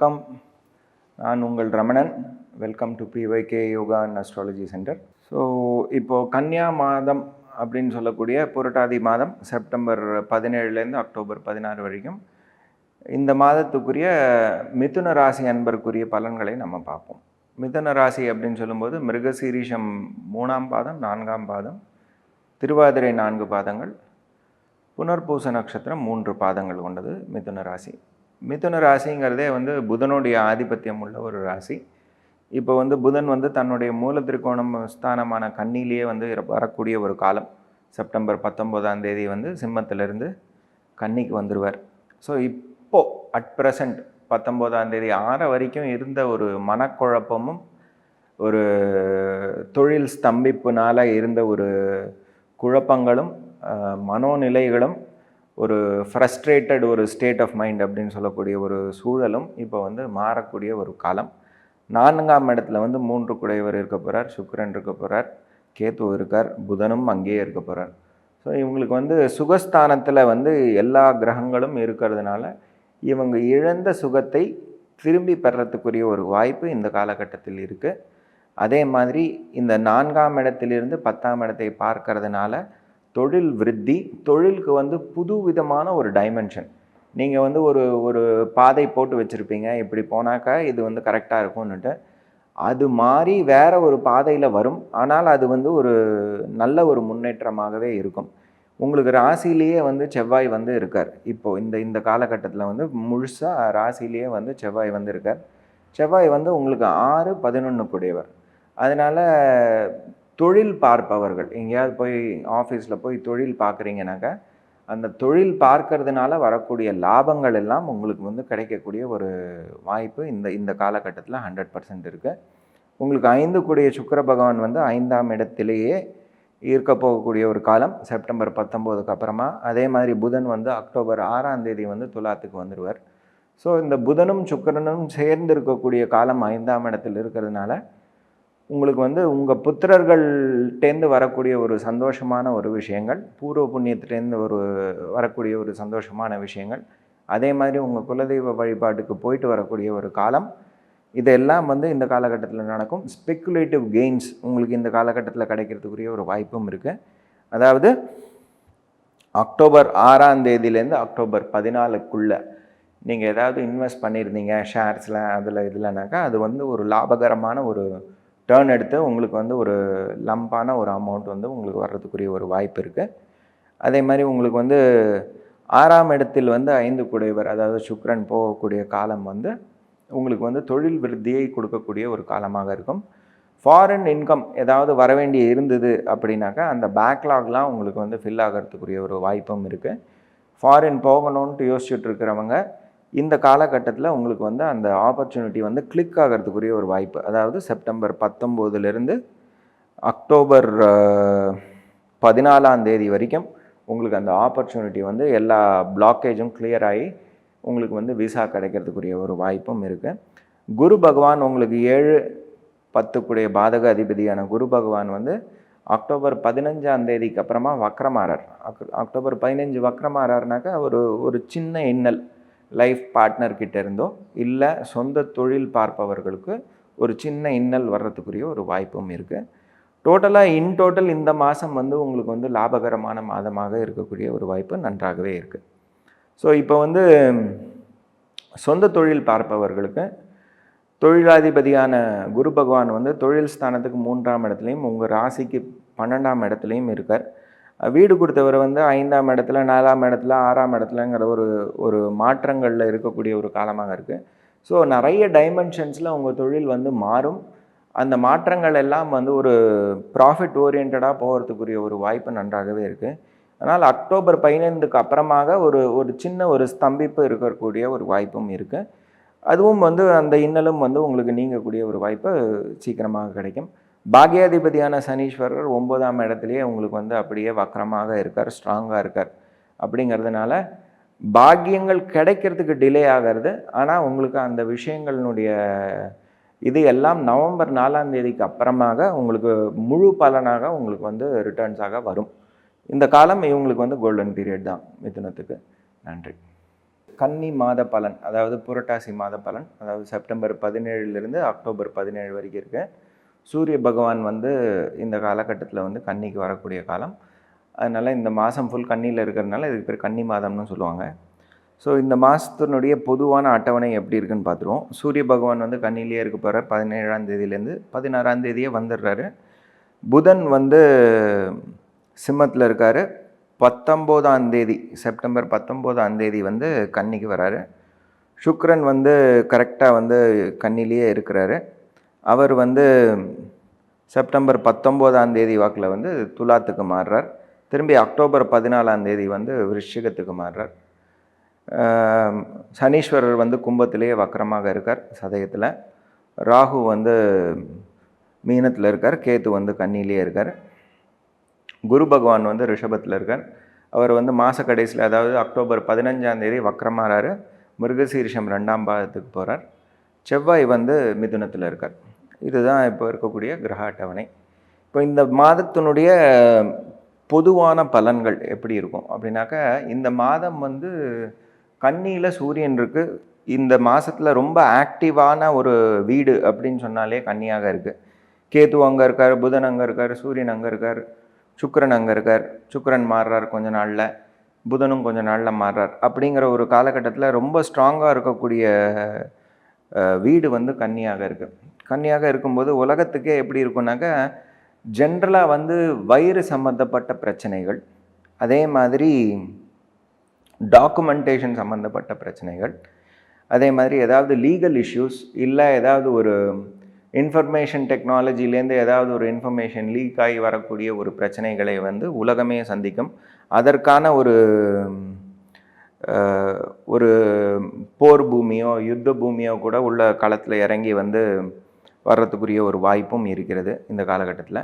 வணக்கம். நான் உங்கள் Ramanan. Welcome to BYK yoga and astrology centre so இப்போது கன்னியா மாதம் அப்படின்னு சொல்லக்கூடிய புரட்டாதி மாதம் செப்டம்பர் பதினேழுலேருந்து அக்டோபர் பதினாறு வரைக்கும் இந்த மாதத்துக்குரிய மிதுன ராசி அன்பருக்குரிய பலன்களை நம்ம பார்ப்போம். மிதுன ராசி அப்படின்னு சொல்லும்போது மிருகசீரிஷம் மூணாம் பாதம் நான்காம் பாதம் திருவாதிரை நான்கு பாதங்கள் புனர்பூச நட்சத்திரம் மூன்று பாதங்கள் கொண்டது மிதுன ராசி. மிதுன ராசிங்கிறதே வந்து புதனுடைய ஆதிபத்தியம் உள்ள ஒரு ராசி. இப்போ வந்து புதன் வந்து தன்னுடைய மூல திருக்கோணம் ஸ்தானமான கண்ணிலேயே வந்து வரக்கூடிய ஒரு காலம். செப்டம்பர் பத்தொம்போதாம் தேதி வந்து சிம்மத்திலிருந்து கன்னிக்கு வந்துடுவார் ஸோ இப்போது அட் ப்ரெசண்ட் பத்தொம்போதாம் தேதி ஆற வரைக்கும் இருந்த ஒரு மனக்குழப்பமும் ஒரு தொழில் ஸ்தம்பிப்புனால் இருந்த ஒரு குழப்பங்களும் மனோநிலைகளும் ஒரு ஃப்ரஸ்ட்ரேட்டட் ஒரு ஸ்டேட் ஆஃப் மைண்ட் அப்படின்னு சொல்லக்கூடிய ஒரு சூழலும் இப்போ வந்து மாறக்கூடிய ஒரு காலம். நான்காம் இடத்துல வந்து மூன்று குடையவர் இருக்க போகிறார் சுக்கரன் இருக்க போகிறார் கேத்து இருக்கார் புதனும் அங்கேயே இருக்க போகிறார் ஸோ இவங்களுக்கு வந்து சுகஸ்தானத்தில் வந்து எல்லா கிரகங்களும் இருக்கிறதுனால இவங்க இழந்த சுகத்தை திரும்பி பெறத்துக்குரிய ஒரு வாய்ப்பு இந்த காலகட்டத்தில் இருக்குது அதே மாதிரி இந்த நான்காம் இடத்திலிருந்து பத்தாம் இடத்தை பார்க்கறதுனால தொழில் விருத்தி தொழிலுக்கு வந்து புது விதமான ஒரு டைமென்ஷன் நீங்கள் வந்து ஒரு ஒரு பாதை போட்டு வச்சுருப்பீங்க. இப்படி போனாக்கா இது வந்து கரெக்டாக இருக்கும்னுட்டு. அது மாறி வேறு ஒரு பாதையில் வரும். ஆனால் அது வந்து ஒரு நல்ல ஒரு முன்னேற்றமாகவே இருக்கும். உங்களுக்கு ராசிலேயே வந்து செவ்வாய் வந்து இருக்கார். இப்போது இந்த இந்த காலகட்டத்தில் வந்து முழுசாக ராசிலேயே வந்து செவ்வாய் வந்து இருக்கார். செவ்வாய் வந்து உங்களுக்கு ஆறு பதினொன்று கூடியவர் அதனால் தொழில் பார்ப்பவர்கள். எங்கேயாவது போய் ஆஃபீஸில் போய் தொழில் பார்க்குறீங்கனாக்கா அந்த தொழில் பார்க்கறதுனால வரக்கூடிய லாபங்கள் எல்லாம் உங்களுக்கு வந்து கிடைக்கக்கூடிய ஒரு வாய்ப்பு இந்த இந்த காலகட்டத்தில் ஹண்ட்ரட் பர்சன்ட் இருக்குது உங்களுக்கு ஐந்து கூடிய சுக்கிர பகவான் வந்து ஐந்தாம் இடத்திலேயே இருக்க போகக்கூடிய ஒரு காலம். செப்டம்பர் பத்தொம்போதுக்கு அப்புறமா அதே மாதிரி புதன் வந்து அக்டோபர் ஆறாம் தேதி வந்து துலாத்துக்கு வந்துடுவார் ஸோ இந்த புதனும் சுக்கிரனும் சேர்ந்து இருக்கக்கூடிய காலம் ஐந்தாம் இடத்தில் இருக்கிறதுனால உங்களுக்கு வந்து உங்கள் புத்திரர்கள்டேந்து வரக்கூடிய ஒரு சந்தோஷமான ஒரு விஷயங்கள் பூர்வ புண்ணியத்துலேருந்து ஒரு வரக்கூடிய ஒரு சந்தோஷமான விஷயங்கள் அதே மாதிரி உங்கள் குலதெய்வ வழிபாட்டுக்கு போயிட்டு வரக்கூடிய ஒரு காலம் இதெல்லாம் வந்து இந்த காலகட்டத்தில் நடக்கும். ஸ்பெக்குலேட்டிவ் கெயின்ஸ் உங்களுக்கு இந்த காலகட்டத்தில் கிடைக்கிறதுக்குரிய ஒரு வாய்ப்பும் இருக்குது அதாவது அக்டோபர் ஆறாம் தேதியிலேருந்து அக்டோபர் பதினாலுக்குள்ளே நீங்கள் ஏதாவது இன்வெஸ்ட் பண்ணியிருந்தீங்க ஷேர்ஸில் அதில் இதுலனாக்கா அது வந்து ஒரு லாபகரமான ஒரு டேர்ன் எடுத்து உங்களுக்கு வந்து ஒரு லம்பான ஒரு அமௌண்ட் வந்து உங்களுக்கு வர்றதுக்குரிய ஒரு வாய்ப்பு இருக்குது அதே மாதிரி உங்களுக்கு வந்து ஆறாம் இடத்தில் வந்து ஐந்து குடைவர் அதாவது சுக்ரன் போகக்கூடிய காலம் வந்து உங்களுக்கு வந்து தொழில் விருத்தியை கொடுக்கக்கூடிய ஒரு காலமாக இருக்கும். ஃபாரின் இன்கம் ஏதாவது வர வேண்டிய இருந்தது அப்படின்னாக்கா அந்த பேக்லாக்லாம் உங்களுக்கு வந்து ஃபில் ஆகிறதுக்குரிய ஒரு வாய்ப்பும் இருக்குது ஃபாரின் போகணுன்ட்டு யோசிச்சுட்டு இருக்கிறவங்க இந்த காலகட்டத்தில் உங்களுக்கு வந்து அந்த ஆப்பர்ச்சுனிட்டி வந்து கிளிக் ஆகிறதுக்குரிய ஒரு வாய்ப்பு. அதாவது செப்டம்பர் பத்தொம்போதுலேருந்து அக்டோபர் பதினாலாம் தேதி வரைக்கும் உங்களுக்கு அந்த ஆப்பர்ச்சுனிட்டி வந்து எல்லா பிளாக்கேஜும் கிளியர் ஆகி உங்களுக்கு வந்து விசா கிடைக்கிறதுக்குரிய ஒரு வாய்ப்பும் இருக்குது குரு பகவான் உங்களுக்கு ஏழு பத்துக்குடைய பாதக அதிபதியான குரு பகவான் வந்து அக்டோபர் பதினஞ்சாம் தேதிக்கு அப்புறமா வக்ரமாறார். அக்- அக்டோபர் பதினஞ்சு வக்ரமாறாருனாக்கா ஒரு ஒரு சின்ன இன்னல். லைஃப் பார்ட்னர்கிட்ட இருந்தோ இல்லை சொந்த தொழில் பார்ப்பவர்களுக்கு ஒரு சின்ன இன்னல் வர்றதுக்குரிய ஒரு வாய்ப்பும் இருக்குது டோட்டலாக இன் டோட்டல் இந்த மாதம் வந்து உங்களுக்கு வந்து லாபகரமான மாதமாக இருக்கக்கூடிய ஒரு வாய்ப்பு நன்றாகவே இருக்குது ஸோ இப்போ வந்து சொந்த தொழில் பார்ப்பவர்களுக்கு தொழிலாதிபதியான குரு பகவான் வந்து தொழில் ஸ்தானத்துக்கு மூன்றாம் இடத்துலையும் உங்கள் ராசிக்கு பன்னெண்டாம் இடத்துலையும் இருக்கார். வீடு கொடுத்தவர் வந்து ஐந்தாம் இடத்துல நாலாம் இடத்துல ஆறாம் இடத்துலங்கிற ஒரு ஒரு மாற்றங்களில் இருக்கக்கூடிய ஒரு காலமாக இருக்குது ஸோ நிறைய டைமென்ஷன்ஸில் உங்கள் தொழில் வந்து மாறும். அந்த மாற்றங்கள் எல்லாம் வந்து ஒரு ப்ராஃபிட் ஓரியன்டாக போகிறதுக்குரிய ஒரு வாய்ப்பு நன்றாகவே இருக்குது அதனால் அக்டோபர் பதினைந்துக்கு அப்புறமாக ஒரு ஒரு சின்ன ஒரு ஸ்தம்பிப்பு இருக்கக்கூடிய ஒரு வாய்ப்பும் இருக்குது அதுவும் வந்து அந்த இன்னலும் வந்து உங்களுக்கு நீங்கக்கூடிய ஒரு வாய்ப்பு சீக்கிரமாக கிடைக்கும். பாக்யாதிபதியான சனீஸ்வரர் ஒன்பதாம் இடத்துலையே உங்களுக்கு வந்து அப்படியே வக்கரமாக இருக்கார் ஸ்ட்ராங்காக இருக்கார். அப்படிங்கிறதுனால பாக்கியங்கள் கிடைக்கிறதுக்கு டிலே ஆகிறது. ஆனால் உங்களுக்கு அந்த விஷயங்களினுடைய இது எல்லாம் நவம்பர் நாலாம் தேதிக்கு அப்புறமாக உங்களுக்கு முழு பலனாக உங்களுக்கு வந்து ரிட்டர்ன்ஸாக வரும். இந்த காலம் இவங்களுக்கு வந்து கோல்டன் பீரியட் தான் மிதுனத்துக்கு. நன்றி. கன்னி மாத பலன் அதாவது புரட்டாசி மாத பலன் அதாவது செப்டம்பர் பதினேழுலேருந்து அக்டோபர் பதினேழு வரைக்கும் இருக்குது சூரிய பகவான் வந்து இந்த காலகட்டத்தில் வந்து கன்னிக்கு வரக்கூடிய காலம். அதனால் இந்த மாதம் ஃபுல் கன்னியில் இருக்கிறதுனால இதுக்கு பேர் கன்னி மாதம்னு சொல்லுவாங்க. ஸோ இந்த மாதத்தினுடைய பொதுவான அட்டவணை எப்படி இருக்குன்னு பார்த்துருவோம் சூரிய பகவான் வந்து கன்னிலேயே இருக்க போகிறார் பதினேழாம் தேதியிலேருந்து பதினாறாம் தேதியே வந்துடுறாரு. புதன் வந்து சிம்மத்தில் இருக்கார். பத்தொம்போதாம் தேதி செப்டம்பர் பத்தொம்போதாம் தேதி வந்து கன்னிக்கு வராரு. சுக்ரன் வந்து கரெக்டாக வந்து கன்னிலேயே இருக்கிறாரு. அவர் வந்து செப்டம்பர் பத்தொம்போதாம் தேதி வாக்கில் வந்து துலாத்துக்கு மாறுறார். திரும்பி அக்டோபர் பதினாலாம் தேதி வந்து விருஷிகத்துக்கு மாறுறார். சனீஸ்வரர் வந்து கும்பத்திலேயே வக்கரமாக இருக்கார் சதயத்தில். ராகு வந்து மீனத்தில் இருக்கார். கேத்து வந்து கன்னிலேயே இருக்கார். குரு பகவான் வந்து ரிஷபத்தில் இருக்கார். அவர் வந்து மாத கடைசியில் அதாவது அக்டோபர் பதினஞ்சாம் தேதி வக்கரமாறாரு. மிருகசீரிஷம் ரெண்டாம் பாதத்துக்கு போகிறார் செவ்வாய் வந்து மிதுனத்தில் இருக்கார். இதுதான் இப்போ இருக்கக்கூடிய கிரக அட்டவணை. இப்போ இந்த மாதத்தினுடைய பொதுவான பலன்கள் எப்படி இருக்கும்? அப்படின்னாக்கா இந்த மாதம் வந்து கன்னியில் சூரியன் இருக்குது இந்த மாதத்தில் ரொம்ப ஆக்டிவான ஒரு வீடு அப்படின்னு சொன்னாலே கன்னியாக இருக்குது கேது அங்கே இருக்கார் புதன் அங்கே இருக்கார் சூரியன் அங்கே இருக்கார் சுக்கரன் அங்கே இருக்கார். சுக்கரன் மாறுறார் கொஞ்ச நாளில் புதனும் கொஞ்ச நாளில் மாறுறார். அப்படிங்கிற ஒரு காலகட்டத்தில் ரொம்ப ஸ்ட்ராங்காக இருக்கக்கூடிய வீடு வந்து கன்னியாக இருக்குது கன்னியாக இருக்கும்போது உலகத்துக்கே எப்படி இருக்கும்னாக்கா ஜென்ரலாக வந்து வயிறு சம்மந்தப்பட்ட பிரச்சனைகள் அதே மாதிரி டாக்குமெண்டேஷன் சம்மந்தப்பட்ட பிரச்சனைகள் அதே மாதிரி ஏதாவது லீகல் இஷ்யூஸ் இல்லை ஏதாவது ஒரு இன்ஃபர்மேஷன் டெக்னாலஜிலேருந்து ஏதாவது ஒரு இன்ஃபர்மேஷன் லீக் ஆகி வரக்கூடிய ஒரு பிரச்சனைகளை வந்து உலகமே சந்திக்கும். அதற்கான ஒரு ஒரு போர் பூமியோ யுத்த பூமியோ கூட உள்ள களத்தில் இறங்கி வந்து வர்றதுக்குரிய ஒரு வாய்ப்பும் இருக்கிறது இந்த காலகட்டத்தில்.